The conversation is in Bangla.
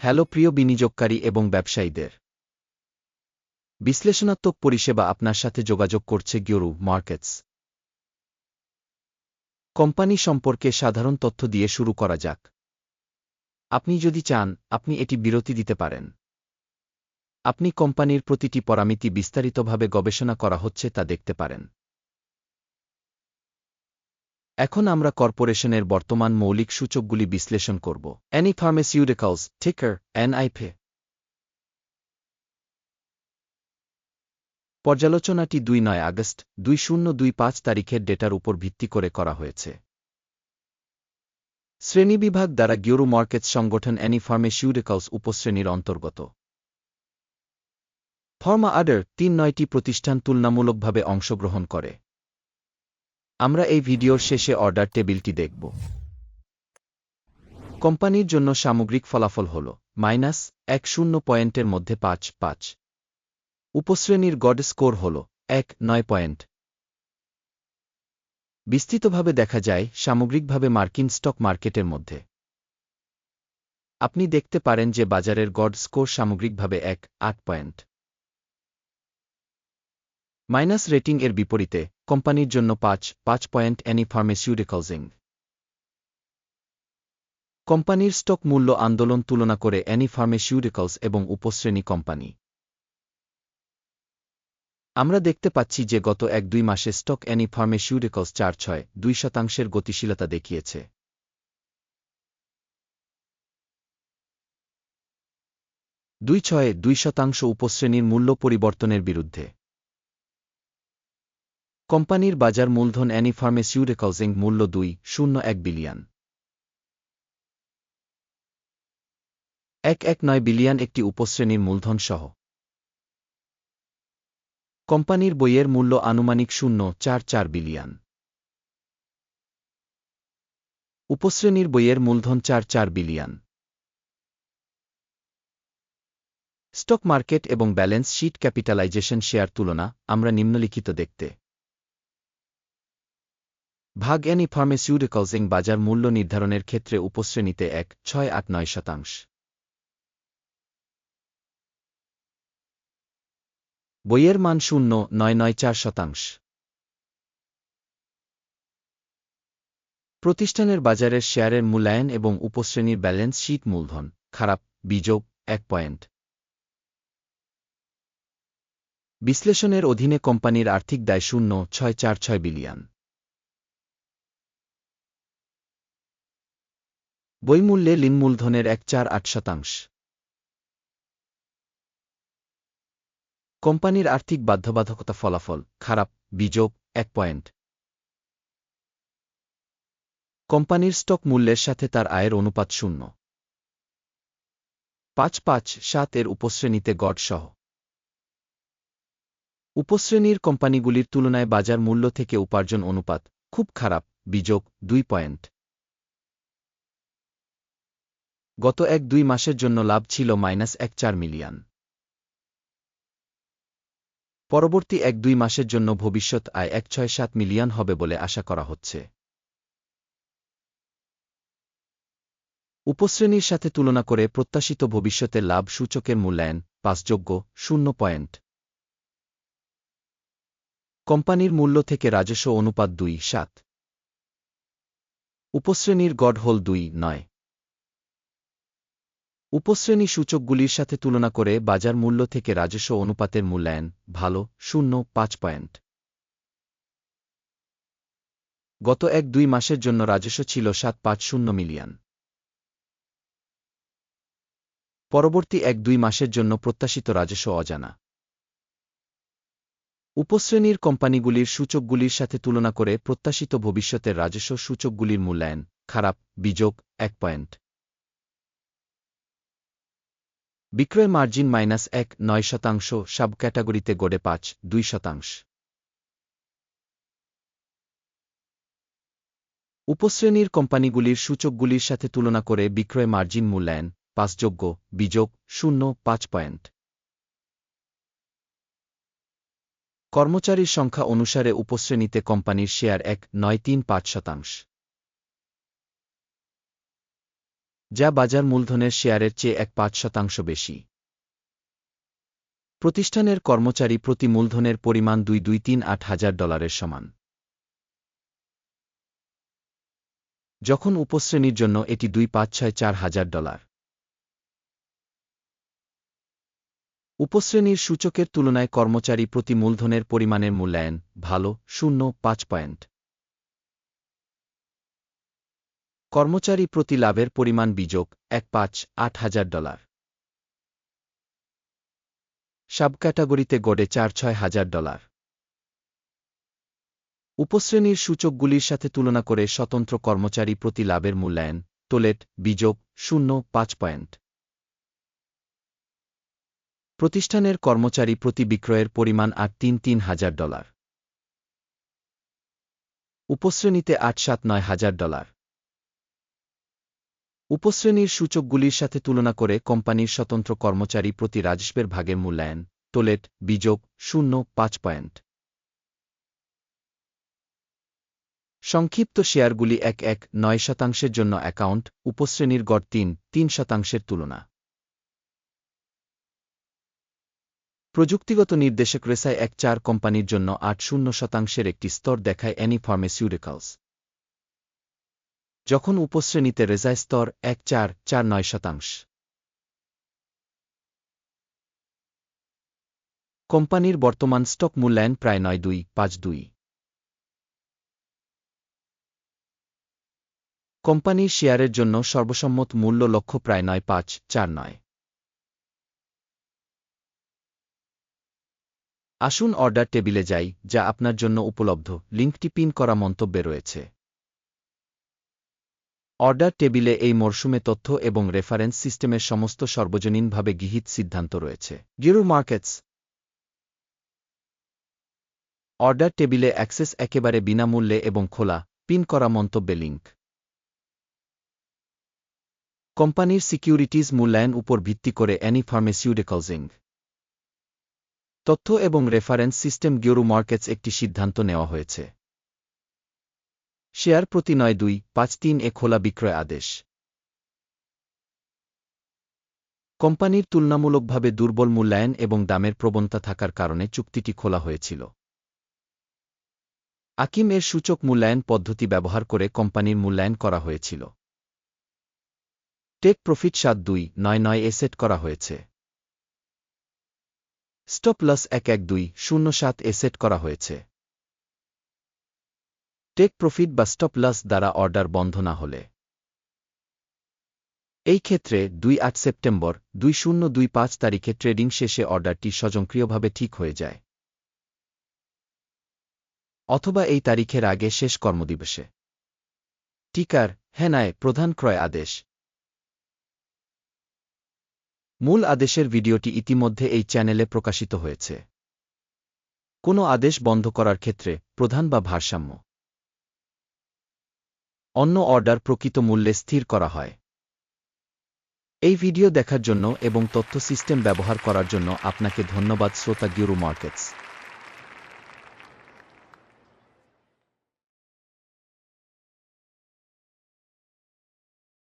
হ্যালো প্রিয় বিনিয়োগকারী এবং ব্যবসায়ীদের। বিশ্লেষণাত্মক পরিষেবা আপনার সাথে যোগাযোগ করছে গিওরু মার্কেটস। কোম্পানি সম্পর্কে সাধারণ তথ্য দিয়ে শুরু করা যাক। আপনি যদি চান, আপনি এটি বিরতি দিতে পারেন। আপনি কোম্পানির প্রতিটি পরামিতি বিস্তারিতভাবে গবেষণা করা হচ্ছে তা দেখতে পারেন। এখন আমরা কর্পোরেশনের বর্তমান মৌলিক সূচকগুলি বিশ্লেষণ করব। অ্যানি ফার্মাসিউটিক্যালস টিকার এনআইপে পর্যালোচনাটি দুই নয় আগস্ট, দুই শূন্য দুই পাঁচ তারিখের ডেটার উপর ভিত্তি করে করা হয়েছে। শ্রেণীবিভাগ দ্বারা গিওরু মার্কেটস সংগঠন অ্যানি ফার্মাসিউটিক্যালস উপশ্রেণীর অন্তর্গত। ফর্মা আডার তিন নয়টি প্রতিষ্ঠান তুলনামূলকভাবে অংশগ্রহণ করে। আমরা এই ভিডিওর শেষে অর্ডার টেবিলটি দেখব। কোম্পানির জন্য সামগ্রিক ফলাফল হল মাইনাস এক শূন্য পয়েন্টের মধ্যে পাঁচ পাঁচ। উপশ্রেণীর গড স্কোর হল এক, নয় পয়েন্ট। বিস্তৃতভাবে দেখা যায় সামগ্রিকভাবে মার্কিন স্টক মার্কেটের মধ্যে। আপনি দেখতে পারেন যে বাজারের গড স্কোর সামগ্রিকভাবে এক, আট পয়েন্ট। মাইনাস রেটিং এর বিপরীতে কোম্পানির জন্য পাঁচ পাঁচ পয়েন্ট অ্যানি ফার্মাসিউটিক্যালজিং কোম্পানির স্টক মূল্য আন্দোলন তুলনা করে অ্যানি ফার্মাসিউটিক্যালস এবং উপশ্রেণী কোম্পানি। আমরা দেখতে পাচ্ছি যে গত এক দুই মাসে স্টক অ্যানি ফার্মাসিউটিক্যালস চার ছয়, দুই শতাংশের গতিশীলতা দেখিয়েছে। দুই ছয়ে, দুই শতাংশ উপশ্রেণীর মূল্য পরিবর্তনের বিরুদ্ধে। কোম্পানির বাজার মূলধন অ্যানি ফার্মাসিউটিক্যালসিং মূল্য দুই, শূন্য এক বিলিয়ন। এক এক নয় বিলিয়ন একটি উপশ্রেণীর মূলধন সহ কোম্পানির বইয়ের মূল্য আনুমানিক শূন্য, চার চার বিলিয়ন। উপশ্রেণীর বইয়ের মূলধন চার চার বিলিয়ন। স্টক মার্কেট এবং ব্যালেন্স শিট ক্যাপিটালাইজেশন শেয়ার তুলনা, আমরা নিম্নলিখিত দেখতে ভাগ অ্যানি ফার্মাসিউটিক্যালসিং বাজার মূল্য নির্ধারণের ক্ষেত্রে উপশ্রেণীতে এক, ছয় আট নয় শতাংশ। বইয়ের মান শূন্য, নয় নয় চার শতাংশ। প্রতিষ্ঠানের বাজারের শেয়ারের মূল্যায়ন এবং উপশ্রেণীর ব্যালেন্স শীট মূলধন, খারাপ বিযোগ এক পয়েন্ট। বিশ্লেষণের অধীনে কোম্পানির আর্থিক দায় শূন্য, ছয় চার ছয় বিলিয়ন। বইমূল্যে লিন মূলধনের এক চার আট শতাংশ। কোম্পানির আর্থিক বাধ্যবাধকতা ফলাফল, খারাপ বিযোগ এক পয়েন্ট। কোম্পানির স্টক মূল্যের সাথে তার আয়ের অনুপাত শূন্য। পাঁচ পাঁচ সাত এর উপশ্রেণীতে গড় সহ। উপশ্রেণীর কোম্পানিগুলির তুলনায় বাজার মূল্য থেকে উপার্জন অনুপাত খুব খারাপ বিযোগ দুই পয়েন্ট। গত এক দুই মাসের জন্য লাভ ছিল মাইনাস এক চার মিলিয়ন। পরবর্তী এক দুই মাসের জন্য ভবিষ্যৎ আয় এক ছয় সাত মিলিয়ন হবে বলে আশা করা হচ্ছে। উপশ্রেণীর সাথে তুলনা করে প্রত্যাশিত ভবিষ্যতের লাভ সূচকের মূল্যায়ন পাঁচযোগ্য শূন্য পয়েন্ট। কোম্পানির মূল্য থেকে রাজস্ব অনুপাত দুই সাত। উপশ্রেণীর গড় হল দুই নয়। উপশ্রেণী সূচকগুলির সাথে তুলনা করে বাজার মূল্য থেকে রাজস্ব অনুপাতের মূল্যায়ন ভালো, শূন্য, পাঁচ পয়েন্ট। গত এক দুই মাসের জন্য রাজস্ব ছিল সাত পাঁচ শূন্য মিলিয়ন। পরবর্তী এক দুই মাসের জন্য প্রত্যাশিত রাজস্ব অজানা। উপশ্রেণীর কোম্পানিগুলির সূচকগুলির সাথে তুলনা করে প্রত্যাশিত ভবিষ্যতের রাজস্ব সূচকগুলির মূল্যায়ন খারাপ, বিযোগ, এক পয়েন্ট। বিক্রয় মার্জিন মাইনাস এক, নয় শতাংশ সাব ক্যাটাগরিতে গড়ে পাঁচ, দুই শতাংশ। উপশ্রেণীর কোম্পানিগুলির সূচকগুলির সাথে তুলনা করে বিক্রয় মার্জিন মূল্যায়ন পাঁচযোগ্য বিযোগ, শূন্য, পাঁচ পয়েন্ট। কর্মচারীর সংখ্যা অনুসারে উপশ্রেণীতে কোম্পানির শেয়ার এক, নয়, তিন, পাঁচ শতাংশ। যা বাজার মূলধনের শেয়ারের চেয়ে এক পাঁচ শতাংশ বেশি। প্রতিষ্ঠানের কর্মচারী প্রতি মূলধনের পরিমাণ দুই দুই তিন আট হাজার ডলারের সমান। যখন উপশ্রেণীর জন্য এটি দুই পাঁচ ছয় চার হাজার ডলার। উপশ্রেণীর সূচকের তুলনায় কর্মচারী প্রতি মূলধনের পরিমাণের মূল্যায়ন ভালো, শূন্য, পাঁচ পয়েন্ট। কর্মচারী প্রতি লাভের পরিমাণ বিযোগ এক পাঁচ আট হাজার ডলার। সাব ক্যাটাগরিতে গড়ে চার ছয় হাজার ডলার। উপশ্রেণীর সূচকগুলির সাথে তুলনা করে স্বতন্ত্র কর্মচারী প্রতি লাভের মূল্যায়ন টোলেট বিযোগ শূন্য পাঁচ পয়েন্ট। প্রতিষ্ঠানের কর্মচারী প্রতি বিক্রয়ের পরিমাণ আট তিন তিন হাজার ডলার। উপশ্রেণীতে আট সাত নয় হাজার ডলার। উপশ্রেণীর সূচকগুলির সাথে তুলনা করে কোম্পানির স্বতন্ত্র কর্মচারী প্রতি রাজস্বের ভাগের মূল্যায়ন। টোলেট বিযোগ শূন্য, পাঁচ পয়েন্ট। সংক্ষিপ্ত শেয়ারগুলি এক এক নয় শতাংশের জন্য অ্যাকাউন্ট, উপশ্রেণীর গড় তিন তিন শতাংশের তুলনা। প্রযুক্তিগত নির্দেশক রেসায় এক চার কোম্পানির জন্য আট শূন্য শতাংশের একটি স্তর দেখায় অ্যানি ফার্মেসিউটিক্যালস যখন উপশ্রেণীতে রেজায় স্তর এক চার চার নয় শতাংশ। কোম্পানির বর্তমান স্টক মূল্যায়ন প্রায় নয় দুই, পাঁচ দুই। কোম্পানির শেয়ারের জন্য সর্বসম্মত মূল্য লক্ষ্য প্রায় নয় পাঁচ, চার নয়। আসুন অর্ডার টেবিলে যাই, যা আপনার জন্য উপলব্ধ। লিঙ্কটি পিন করা মন্তব্যে রয়েছে। অর্ডার টেবিলে এই মরশুমে তথ্য এবং রেফারেন্স সিস্টেমের সমস্ত সর্বজনীনভাবে গৃহীত সিদ্ধান্ত রয়েছে। গিরু মার্কেটস। অর্ডার টেবিলে অ্যাক্সেস একেবারে বিনামূল্যে এবং খোলা, পিন করা মন্তব্যে লিঙ্ক কোম্পানির সিকিউরিটিজ মূল্যায়ন উপর ভিত্তি করে অ্যানি ফার্মেসিউটিক্যালজিং তথ্য এবং রেফারেন্স সিস্টেম গিউরু মার্কেটস একটি সিদ্ধান্ত নেওয়া হয়েছে। শেয়ার প্রতি নয় দুই, পাঁচ তিন এ খোলা বিক্রয় আদেশ। কোম্পানির তুলনামূলকভাবে দুর্বল মূল্যায়ন এবং দামের প্রবণতা থাকার কারণে চুক্তিটি খোলা হয়েছিল। আকিম এর সূচক মূল্যায়ন পদ্ধতি ব্যবহার করে কোম্পানির মূল্যায়ন করা হয়েছিল। টেক প্রফিট সাত দুই, নয় নয় এ সেট করা হয়েছে। স্টপ লস এক এক দুই, শূন্য সাত এ সেট করা হয়েছে। টেক প্রফিট বা স্টপ লস দ্বারা অর্ডার বন্ধ না হলে। এই ক্ষেত্রে দুই আট সেপ্টেম্বর দুই শূন্য দুই পাঁচ তারিখে ট্রেডিং শেষে অর্ডারটি স্বয়ংক্রিয়ভাবে ঠিক হয়ে যায়। অথবা এই তারিখের আগে শেষ কর্মদিবসে। টিকার, হেনায়, প্রধান ক্রয় আদেশ। মূল আদেশের ভিডিওটি ইতিমধ্যে এই চ্যানেলে প্রকাশিত হয়েছে। কোনো আদেশ বন্ধ করার ক্ষেত্রে প্রধান বা ভারসাম্য। অন্য অর্ডার প্রকৃত মূল্যে স্থির করা হয়। এই ভিডিও দেখার জন্য এবং তথ্য সিস্টেম ব্যবহার করার জন্য আপনাকে ধন্যবাদ শ্রোতা গিউরু মার্কেটস।